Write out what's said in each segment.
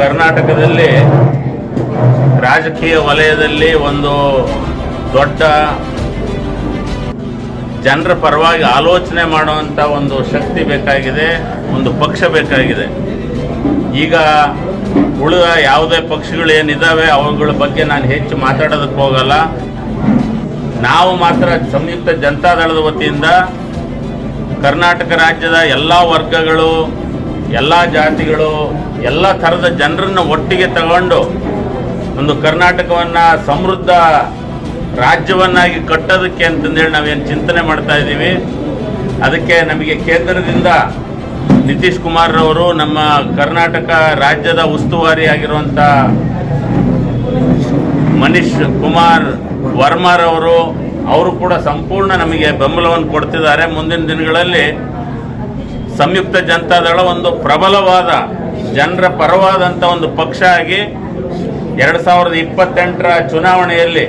ಕರ್ನಾಟಕದಲ್ಲಿ ರಾಜಕೀಯ ವಲಯದಲ್ಲಿ ಒಂದು ದೊಡ್ಡ ಜನರ ಪರವಾಗಿ ಆಲೋಚನೆ ಮಾಡುವಂಥ ಒಂದು ಶಕ್ತಿ ಬೇಕಾಗಿದೆ, ಒಂದು ಪಕ್ಷ ಬೇಕಾಗಿದೆ. ಈಗ ಉಳಿದ ಯಾವುದೇ ಪಕ್ಷಗಳು ಏನಿದ್ದಾವೆ ಅವುಗಳ ಬಗ್ಗೆ ನಾನು ಹೆಚ್ಚು ಮಾತಾಡೋದಕ್ಕೆ ಹೋಗಲ್ಲ. ನಾವು ಮಾತ್ರ ಸಂಯುಕ್ತ ಜನತಾದಳದ ವತಿಯಿಂದ ಕರ್ನಾಟಕ ರಾಜ್ಯದ ಎಲ್ಲ ವರ್ಗಗಳು ಎಲ್ಲ ಜಾತಿಗಳು, ಎಲ್ಲ ಥರದ ಜನರನ್ನು ಒಟ್ಟಿಗೆ ತಗೊಂಡು ಒಂದು ಕರ್ನಾಟಕವನ್ನು ಸಮೃದ್ಧ ರಾಜ್ಯವನ್ನಾಗಿ ಕಟ್ಟೋದಕ್ಕೆ ಅಂತಂದೇಳಿ ನಾವೇನು ಚಿಂತನೆ ಮಾಡ್ತಾ ಇದ್ದೀವಿ. ಅದಕ್ಕೆ ನಮಗೆ ಕೇಂದ್ರದಿಂದ ನಿತೀಶ್ ಕುಮಾರ್ರವರು ನಮ್ಮ ಕರ್ನಾಟಕ ರಾಜ್ಯದ ಉಸ್ತುವಾರಿ ಆಗಿರುವಂಥ ಮನೀಶ್ ಕುಮಾರ್ ವರ್ಮಾರವರು, ಅವರು ಕೂಡ ಸಂಪೂರ್ಣ ನಮಗೆ ಬೆಂಬಲವನ್ನು ಕೊಡ್ತಿದ್ದಾರೆ. ಮುಂದಿನ ದಿನಗಳಲ್ಲಿ ಸಂಯುಕ್ತ ಜನತಾದಳ ಒಂದು ಪ್ರಬಲವಾದ ಜನರ ಪರವಾದಂಥ ಒಂದು ಪಕ್ಷ ಆಗಿ ಎರಡು ಸಾವಿರದ ಇಪ್ಪತ್ತೆಂಟರ ಚುನಾವಣೆಯಲ್ಲಿ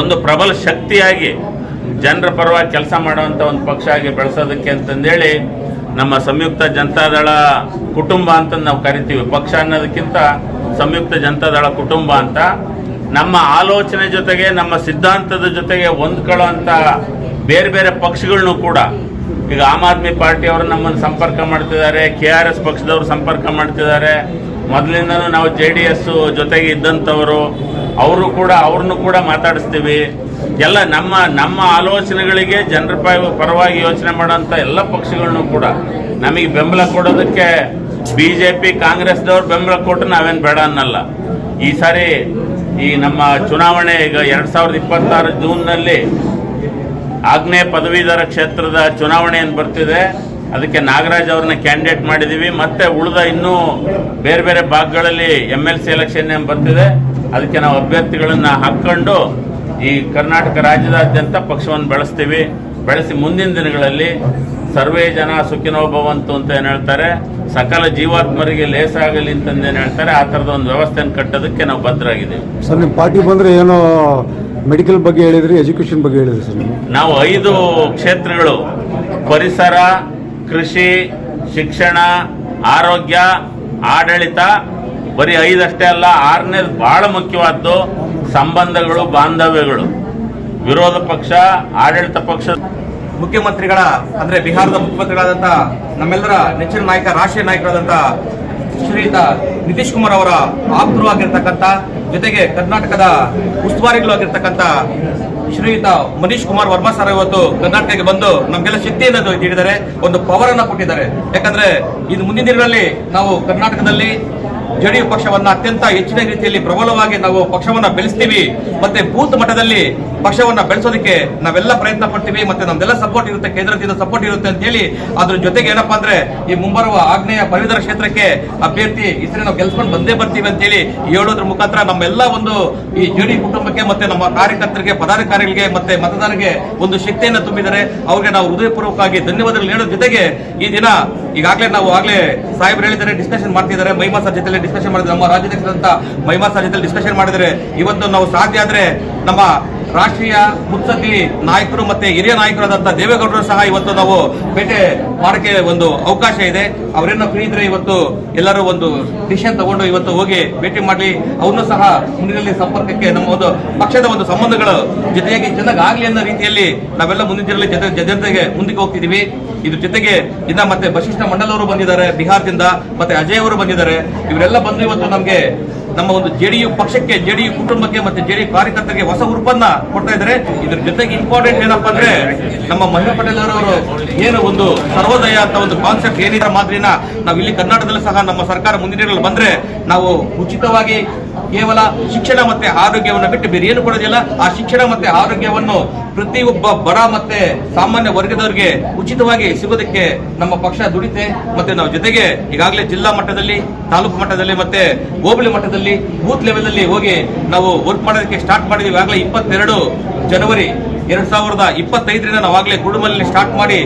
ಒಂದು ಪ್ರಬಲ ಶಕ್ತಿಯಾಗಿ ಜನರ ಪರವಾಗಿ ಕೆಲಸ ಮಾಡುವಂಥ ಒಂದು ಪಕ್ಷ ಆಗಿ ಬೆಳೆಸೋದಕ್ಕೆ ಅಂತಂದೇಳಿ ನಮ್ಮ ಸಂಯುಕ್ತ ಜನತಾದಳ ಕುಟುಂಬ ಅಂತ ನಾವು ಕರಿತೀವಿ. ಪಕ್ಷ ಅನ್ನೋದಕ್ಕಿಂತ ಸಂಯುಕ್ತ ಜನತಾದಳ ಕುಟುಂಬ ಅಂತ. ನಮ್ಮ ಆಲೋಚನೆ ಜೊತೆಗೆ, ನಮ್ಮ ಸಿದ್ಧಾಂತದ ಜೊತೆಗೆ ಹೊಂದ್ಕೊಳ್ಳೋ ಬೇರೆ ಬೇರೆ ಪಕ್ಷಗಳನ್ನು ಕೂಡ ಈಗ ಆಮ್ ಆದ್ಮಿ ಪಾರ್ಟಿಯವರು ನಮ್ಮನ್ನು ಸಂಪರ್ಕ ಮಾಡ್ತಿದ್ದಾರೆ, ಕೆ ಆರ್ ಎಸ್ ಪಕ್ಷದವರು ಸಂಪರ್ಕ ಮಾಡ್ತಿದ್ದಾರೆ. ಮೊದಲಿಂದನೂ ನಾವು ಜೆ ಡಿ ಎಸ್ ಜೊತೆಗೆ ಇದ್ದಂಥವರು, ಅವರು ಕೂಡ ಅವ್ರನ್ನು ಕೂಡ ಮಾತಾಡಿಸ್ತೀವಿ. ಎಲ್ಲ ನಮ್ಮ ನಮ್ಮ ಆಲೋಚನೆಗಳಿಗೆ ಜನರ ಪರವಾಗಿ ಯೋಚನೆ ಮಾಡೋಂಥ ಎಲ್ಲ ಪಕ್ಷಗಳನ್ನು ಕೂಡ ನಮಗೆ ಬೆಂಬಲ ಕೊಡೋದಕ್ಕೆ ಬಿ ಜೆ ಪಿ ಕಾಂಗ್ರೆಸ್ದವ್ರು ಬೆಂಬಲ ಕೊಟ್ಟು ನಾವೇನು ಬೇಡ ಅನ್ನಲ್ಲ. ಈ ಸಾರಿ ಈ ನಮ್ಮ ಚುನಾವಣೆ ಈಗ ಎರಡು ಸಾವಿರದ ಇಪ್ಪತ್ತಾರು ಜೂನ್ನಲ್ಲಿ ಆಗ್ನೇಯ ಪದವೀಧರ ಕ್ಷೇತ್ರದ ಚುನಾವಣೆ ಏನು ಬರ್ತಿದೆ. ಅದಕ್ಕೆ ನಾಗರಾಜ್ ಅವ್ರನ್ನ ಕ್ಯಾಂಡಿಡೇಟ್ ಮಾಡಿದ್ದೀವಿ ಮತ್ತೆ ಉಳಿದ ಇನ್ನೂ ಬೇರೆ ಬೇರೆ ಭಾಗಗಳಲ್ಲಿ ಎಂ ಎಲ್ ಸಿ ಎಲೆಕ್ಷನ್ ಏನು ಬರ್ತಿದೆ, ಅದಕ್ಕೆ ನಾವು ಅಭ್ಯರ್ಥಿಗಳನ್ನು ಹಾಕ್ಕೊಂಡು ಈ ಕರ್ನಾಟಕ ರಾಜ್ಯದಾದ್ಯಂತ ಪಕ್ಷವನ್ನು ಬೆಳೆಸ್ತೀವಿ. ಬೆಳೆಸಿ ಮುಂದಿನ ದಿನಗಳಲ್ಲಿ ಸರ್ವೇ ಜನ ಸುಖಿನೋ ಭವಂತು ಅಂತ ಏನು ಹೇಳ್ತಾರೆ, ಸಕಲ ಜೀವಾತ್ಮರಿಗೆ ಲೇಸಾಗಲಿ ಅಂತಂದೇನು ಹೇಳ್ತಾರೆ, ಆ ಥರದ ಒಂದು ವ್ಯವಸ್ಥೆಯನ್ನು ಕಟ್ಟೋದಕ್ಕೆ ನಾವು ಬದ್ಧರಾಗಿದ್ದೀವಿ. ಸರ್ ನಿಮ್ಮ ಪಾರ್ಟಿ ಬಂದರೆ ಏನೋ ಮೆಡಿಕಲ್ ಬಗ್ಗೆ ಹೇಳಿದ್ರಿ ಎಜುಕೇಶನ್ ಬಗ್ಗೆ ಹೇಳಿದ್ರಿ ಸರ್ ನೀವು? ನಾವು ಐದು ಕ್ಷೇತ್ರಗಳು ಪರಿಸರ ಕೃಷಿ ಶಿಕ್ಷಣ ಆರೋಗ್ಯ ಆಡಳಿತ ಬರೀ ಐದಷ್ಟೇ ಅಲ್ಲ ಆರನೇದು ಬಹಳ ಮುಖ್ಯವಾದ್ದು ಸಂಬಂಧಗಳು ಬಾಂಧವ್ಯಗಳು. ವಿರೋಧ ಪಕ್ಷ ಆಡಳಿತ ಪಕ್ಷ. ಮುಖ್ಯಮಂತ್ರಿಗಳ ಅಂದ್ರೆ ಬಿಹಾರದ ಮುಖ್ಯಮಂತ್ರಿಗಳಾದಂಥ ನಮ್ಮೆಲ್ಲರ ನೆಚ್ಚಿನ ನಾಯಕ ರಾಷ್ಟ್ರೀಯ ನಾಯಕರಾದಂಥ ಶ್ರೀಯುತ ನಿತೀಶ್ ಕುಮಾರ್ ಅವರ ಆಪ್ತರು ಆಗಿರ್ತಕ್ಕಂಥ ಜೊತೆಗೆ ಕರ್ನಾಟಕದ ಉಸ್ತುವಾರಿಗಳು ಆಗಿರ್ತಕ್ಕಂಥ ಶ್ರೀಯುತ ಮನೀಶ್ ಕುಮಾರ್ ವರ್ಮಾ ಸರ್ ಇವತ್ತು ಕರ್ನಾಟಕಕ್ಕೆ ಬಂದು ನಮಗೆಲ್ಲ ಶಕ್ತಿಯನ್ನು ನೀಡಿದ್ದಾರೆ ಒಂದು ಪವರ್ ಅನ್ನ ಕೊಟ್ಟಿದ್ದಾರೆ. ಯಾಕಂದ್ರೆ ಇದು ಮುಂದಿನ ದಿನಗಳಲ್ಲಿ ನಾವು ಕರ್ನಾಟಕದಲ್ಲಿ ಜೆಡಿಯು ಪಕ್ಷವನ್ನ ಅತ್ಯಂತ ಹೆಚ್ಚಿನ ರೀತಿಯಲ್ಲಿ ಪ್ರಬಲವಾಗಿ ನಾವು ಪಕ್ಷವನ್ನ ಬೆಳೆಸ್ತೀವಿ, ಮತ್ತೆ ಬೂತ್ ಮಟ್ಟದಲ್ಲಿ ಪಕ್ಷವನ್ನ ಬೆಳೆಸೋದಕ್ಕೆ ನಾವೆಲ್ಲ ಪ್ರಯತ್ನ ಪಡ್ತೀವಿ, ಮತ್ತೆ ನಮ್ದೆಲ್ಲ ಸಪೋರ್ಟ್ ಇರುತ್ತೆ, ಕೇಂದ್ರದಿಂದ ಸಪೋರ್ಟ್ ಇರುತ್ತೆ ಅಂತ ಹೇಳಿ ಅದ್ರ ಜೊತೆಗೆ ಏನಪ್ಪಾ ಅಂದ್ರೆ ಈ ಮುಂಬರುವ ಆಗ್ನೇಯ ಪರಿವಿದರ ಕ್ಷೇತ್ರಕ್ಕೆ ಅಭ್ಯರ್ಥಿ ಈ ನಾವು ಗೆಲ್ಸ್ಕೊಂಡು ಬಂದೇ ಬರ್ತೀವಿ ಅಂತ ಹೇಳಿ ಹೇಳೋದ್ರ ಮುಖಾಂತರ ನಮ್ಮೆಲ್ಲ ಒಂದು ಈ ಜೆಡಿ ಕುಟುಂಬಕ್ಕೆ ಮತ್ತೆ ನಮ್ಮ ಕಾರ್ಯಕರ್ತರಿಗೆ, ಪದಾಧಿಕಾರಿಗಳಿಗೆ, ಮತ್ತೆ ಮತದಾರರಿಗೆ ಒಂದು ಶಕ್ತಿಯನ್ನು ತುಂಬಿದರೆ ಅವ್ರಿಗೆ ನಾವು ಹೃದಯಪೂರ್ವಕವಾಗಿ ಧನ್ಯವಾದಗಳು ಹೇಳೋದ್ರ ಜೊತೆಗೆ ಈ ದಿನ ಈಗಾಗಲೇ ನಾವು ಆಗಲೇ ಸಾಹೇಬ್ರು ಹೇಳಿದ್ದಾರೆ ಡಿಸ್ಕಷನ್ ಮಾಡ್ತಿದ್ದಾರೆ ಮಹಿಮಾ ಸರ್ ಜೊತೆ ಡಿಸ್ಕಷನ್ ಮಾಡಿದ್ದಾರೆ. ನಮ್ಮ ರಾಜ್ಯಾಧ್ಯಕ್ಷರಂತ ಮಹಿಮಾ ಸರ್ ಜೊತೆ ಡಿಸ್ಕಷನ್ ಮಾಡಿದರೆ ಇವತ್ತು ನಾವು ಸಾಧ್ಯ ಆದ್ರೆ ನಮ್ಮ ರಾಷ್ಟ್ರೀಯ ಮುತ್ಸದ್ದಿ ನಾಯಕರು ಮತ್ತೆ ಹಿರಿಯ ನಾಯಕರಾದಂತಹ ದೇವೇಗೌಡರು ಸಹ ಇವತ್ತು ನಾವು ಭೇಟೆ ಮಾಡಕ್ಕೆ ಒಂದು ಅವಕಾಶ ಇದೆ. ಅವರೇನೋ ಫ್ರೀ ಇದ್ರೆ ಇವತ್ತು ಎಲ್ಲರೂ ಒಂದು ಡಿಸಿಷನ್ ತಗೊಂಡು ಇವತ್ತು ಹೋಗಿ ಭೇಟಿ ಮಾಡಿ ಅವ್ರನ್ನೂ ಸಹ ಮುಂದಿನಲ್ಲಿ ಸಂಪರ್ಕಕ್ಕೆ ನಮ್ಮ ಒಂದು ಪಕ್ಷದ ಒಂದು ಸಂಬಂಧಗಳು ಜೊತೆಯಾಗಿ ಆಗ್ಲಿ ಅನ್ನೋ ರೀತಿಯಲ್ಲಿ ನಾವೆಲ್ಲ ಮುಂದಿನ ಜನರಲ್ಲಿ ಜನ ಜನತೆಗೆ ಮುಂದಕ್ಕೆ ಹೋಗ್ತಿದೀವಿ ಇದ್ರ ಜೊತೆಗೆ ಇನ್ನ ಮತ್ತೆ ವಶಿಷ್ಠ ಮಂಡಲ್ ಅವರು ಬಂದಿದ್ದಾರೆ ಬಿಹಾರದಿಂದ, ಮತ್ತೆ ಅಜಯ್ ಅವರು ಬಂದಿದ್ದಾರೆ. ಇವರೆಲ್ಲ ಬಂದು ಇವತ್ತು ನಮಗೆ ನಮ್ಮ ಒಂದು ಜೆಡಿಯು ಪಕ್ಷಕ್ಕೆ, ಜೆಡಿಯು ಕುಟುಂಬಕ್ಕೆ ಮತ್ತೆ ಜೆಡಿಯು ಕಾರ್ಯಕರ್ತರಿಗೆ ಹೊಸ ಉರುಪನ್ನ ಕೊಡ್ತಾ ಇದ್ದಾರೆ. ಇದ್ರ ಜೊತೆಗೆ ಇಂಪಾರ್ಟೆಂಟ್ ಏನಪ್ಪಾ ಅಂದ್ರೆ ನಮ್ಮ ಮಹಿಳಾ ಪಟೇಲ್ ಅವರು ಏನು ಒಂದು ಸರ್ವೋದಯ ಅಂತ ಒಂದು ಕಾನ್ಸೆಪ್ಟ್ ಏನಿದೆ ಮಾದರಿನ, ನಾವು ಇಲ್ಲಿ ಕರ್ನಾಟಕದಲ್ಲೂ ಸಹ ನಮ್ಮ ಸರ್ಕಾರ ಮುಂದಿನ ಬಂದ್ರೆ ನಾವು ಉಚಿತವಾಗಿ ಕೇವಲ ಶಿಕ್ಷಣ ಮತ್ತೆ ಆರೋಗ್ಯವನ್ನು ಬಿಟ್ಟು ಬೇರೆ ಏನು ಕೊಡೋದಿಲ್ಲ. ಆ ಶಿಕ್ಷಣ ಮತ್ತೆ ಆರೋಗ್ಯವನ್ನು ಪ್ರತಿಯೊಬ್ಬ ಬಡ ಮತ್ತೆ ಸಾಮಾನ್ಯ ವರ್ಗದವರಿಗೆ ಉಚಿತವಾಗಿ ಸಿಗೋದಕ್ಕೆ ನಮ್ಮ ಪಕ್ಷ ದುಡಿತೆ. ಮತ್ತೆ ನಾವು ಜೊತೆಗೆ ಈಗಾಗಲೇ ಜಿಲ್ಲಾ ಮಟ್ಟದಲ್ಲಿ, ತಾಲೂಕು ಮಟ್ಟದಲ್ಲಿ ಮತ್ತೆ ಹೋಬಳಿ ಮಟ್ಟದಲ್ಲಿ, ಬೂತ್ ಲೆವೆಲ್ ಅಲ್ಲಿ ಹೋಗಿ ನಾವು ವರ್ಕ್ ಮಾಡೋದಕ್ಕೆ ಸ್ಟಾರ್ಟ್ ಮಾಡಿದ್ವಿ. ಈಗಾಗಲೇ ಇಪ್ಪತ್ತೆರಡು ಜನವರಿ ಎರಡ್ ಸಾವಿರದ ಇಪ್ಪತ್ತೈದರಿಂದ ನಾವಾಗಲೇ ಕುಡುಮಲ್ಲಿ ಸ್ಟಾರ್ಟ್ ಮಾಡಿ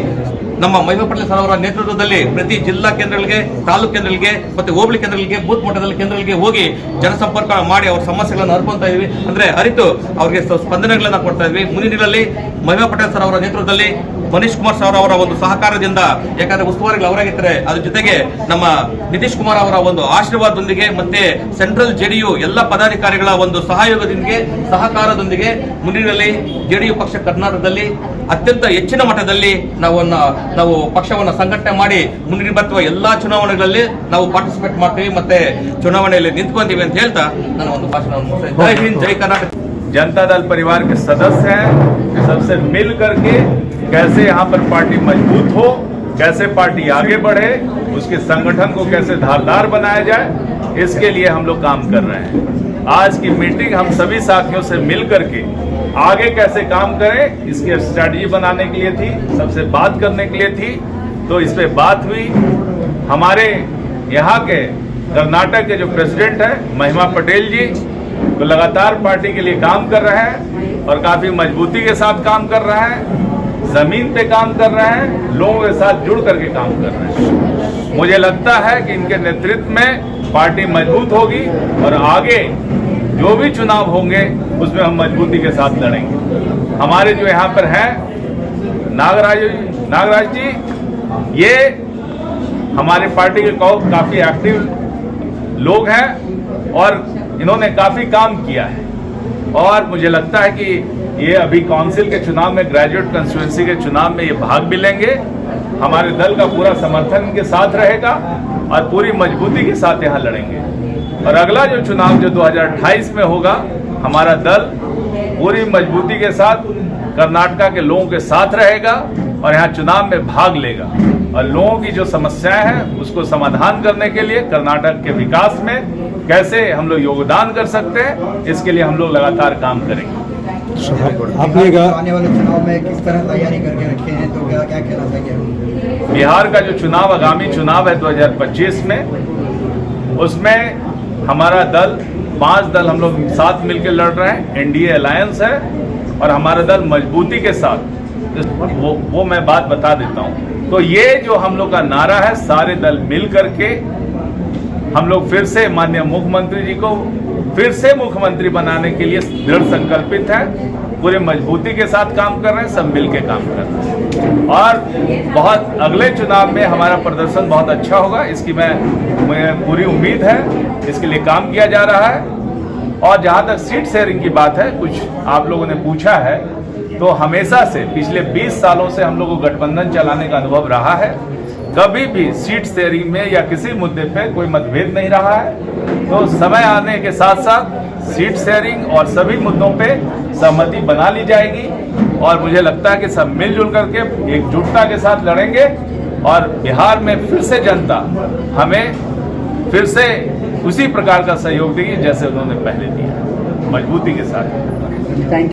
ನಮ್ಮ ಮಹಿಮಾ ಸರೋವರ ನೇತೃತ್ವದಲ್ಲಿ ಪ್ರತಿ ಜಿಲ್ಲಾ ಕೇಂದ್ರಗಳಿಗೆ, ತಾಲೂಕು ಕೇಂದ್ರಗಳಿಗೆ ಮತ್ತೆ ಹೋಬಳಿ ಕೇಂದ್ರಗಳಿಗೆ, ಬೂತ್ ಮಟ್ಟದಲ್ಲಿ ಕೇಂದ್ರಗಳಿಗೆ ಹೋಗಿ ಜನಸಂಪರ್ಕ ಮಾಡಿ ಅವ್ರ ಸಮಸ್ಯೆಗಳನ್ನು ಅರ್ಪಂತ ಇದ್ದೀವಿ ಅಂದ್ರೆ ಅರಿತು ಅವರಿಗೆ ಸ್ಪ- ಸ್ಪಂದನೆಗಳನ್ನ ಕೊಡ್ತಾ ಇದ್ವಿ. ಮುಂದಿನ ದಿನಗಳಲ್ಲಿ ಮಹಿಮಾ ಪಟೇಲ್ ಸರ್ ಅವರ ನೇತೃತ್ವದಲ್ಲಿ ಮನೀಶ್ ಕುಮಾರ್ ಸರ್ ಅವರ ಒಂದು ಸಹಕಾರದಿಂದ ಯಾಕಂದ್ರೆ ಉಸ್ತುವಾರಿಗಳು ಅವರಾಗಿರ್ತಾರೆ ಅದ್ರ ಜೊತೆಗೆ ನಮ್ಮ ನಿತೀಶ್ ಕುಮಾರ್ ಅವರ ಒಂದು ಆಶೀರ್ವಾದದೊಂದಿಗೆ ಮತ್ತೆ ಸೆಂಟ್ರಲ್ ಜೆಡಿಯು ಎಲ್ಲ ಪದಾಧಿಕಾರಿಗಳ ಒಂದು ಸಹಯೋಗದೊಂದಿಗೆ ಸಹಕಾರದೊಂದಿಗೆ ಮುಂದಿನಲ್ಲಿ ಜೆಡಿಯು ಪಕ್ಷ ಕರ್ನಾಟಕದಲ್ಲಿ ಅತ್ಯಂತ ಹೆಚ್ಚಿನ ಮಟ್ಟದಲ್ಲಿ ನಾವು ನಾವು ಪಕ್ಷವನ್ನು ಸಂಘಟನೆ ಮಾಡಿ ಮುಂದಿನ ಬರುವ ಎಲ್ಲಾ ಚುನಾವಣೆಗಳಲ್ಲಿ ನಾವು ಪಾರ್ಟಿಸಿಪೇಟ್ ಮಾಡ್ತೀವಿ ಮತ್ತೆ ಚುನಾವಣೆಯಲ್ಲಿ ನಿಂತ್ಕೊಂತೀವಿ ಅಂತ ಹೇಳ್ತಾ ನಾನು ಒಂದು ಭಾಷಣವನ್ನು. ಜೈ ಹಿಂದ್ ಜೈ ಕರ್ನಾಟಕ जनता दल परिवार के सदस्य हैं सबसे मिल करके कैसे यहाँ पर पार्टी मज़बूत हो, कैसे पार्टी आगे बढ़े, उसके संगठन को कैसे धारदार बनाया जाए, इसके लिए हम लोग काम कर रहे हैं। आज की मीटिंग हम सभी साथियों से मिल करके आगे कैसे काम करें, इसकी स्ट्रैटेजी बनाने के लिए थी, सबसे बात करने के लिए थी। तो इस पे बात हुई। हमारे यहाँ के कर्नाटक के जो प्रेसिडेंट हैं, महिमा पटेल जी तो लगातार पार्टी के लिए काम कर रहे हैं और काफ़ी मजबूती के साथ काम कर रहे हैं, ज़मीन पे काम कर रहे हैं, लोगों के साथ जुड़ करके काम कर रहे हैं। मुझे लगता है कि इनके नेतृत्व में पार्टी मज़बूत होगी और आगे जो भी चुनाव होंगे, उसमें हम मजबूती के साथ लड़ेंगे। हमारे जो यहाँ पर हैं, नागराज नागराज जी, ये हमारे पार्टी के काफ़ी एक्टिव लोग हैं और इन्होंने काफ़ी काम किया है। और मुझे लगता है कि ये अभी काउंसिल के चुनाव में ग्रेजुएट कंस्टिट्यूंसी के चुनाव में ये भाग भी लेंगे। हमारे दल का पूरा समर्थन इनके साथ रहेगा और पूरी मजबूती के साथ यहाँ लड़ेंगे। और अगला जो चुनाव जो 2028 में होगा, हमारा दल पूरी मजबूती के साथ कर्नाटका के लोगों के साथ रहेगा। और यहाँ चुनाव में भाग लेगा। और लोगों की जो समस्याएँ हैं उसको समाधान करने के लिए कर्नाटक के विकास में कैसे हम लोग योगदान कर सकते हैं इसके लिए हम लोग लगातार काम करेंगे। आपने कहा आने वाले चुनाव में किस तरह तैयारी करके रखे हैं तो क्या क्या कहना चाहिए बिहार का जो चुनाव आगामी चुनाव है 2025 में उसमें हमारा दल पाँच दल हम लोग साथ मिलकर लड़ रहे हैं एनडीए अलायंस है और हमारा दल मजबूती के साथ वो वो मैं बात बता देता हूँ। तो ये जो हम लोग का नारा है, सारे दल मिल करके हम लोग फिर से माननीय मुख्यमंत्री जी को फिर से मुख्यमंत्री बनाने के लिए दृढ़ संकल्पित है। पूरे मजबूती के साथ काम कर रहे हैं सब मिल के काम कर रहे हैं। और बहुत अगले चुनाव में हमारा प्रदर्शन बहुत अच्छा होगा, इसकी मैं मुझे पूरी उम्मीद है, इसके लिए काम किया जा रहा है। और जहाँ तक सीट शेयरिंग की बात है, कुछ आप लोगों ने पूछा है तो हमेशा से, पिछले 20 सालों से हम लोग को गठबंधन चलाने का अनुभव रहा है। कभी भी सीट शेयरिंग में या किसी मुद्दे पे कोई मतभेद नहीं रहा है। तो समय आने के साथ साथ सीट शेयरिंग और सभी मुद्दों पे सहमति बना ली जाएगी और मुझे लगता है कि सब मिलजुल करके एकजुटता के साथ लड़ेंगे और बिहार में फिर से जनता हमें फिर से उसी प्रकार का सहयोग देगी जैसे उन्होंने पहले दिया मजबूती के साथ।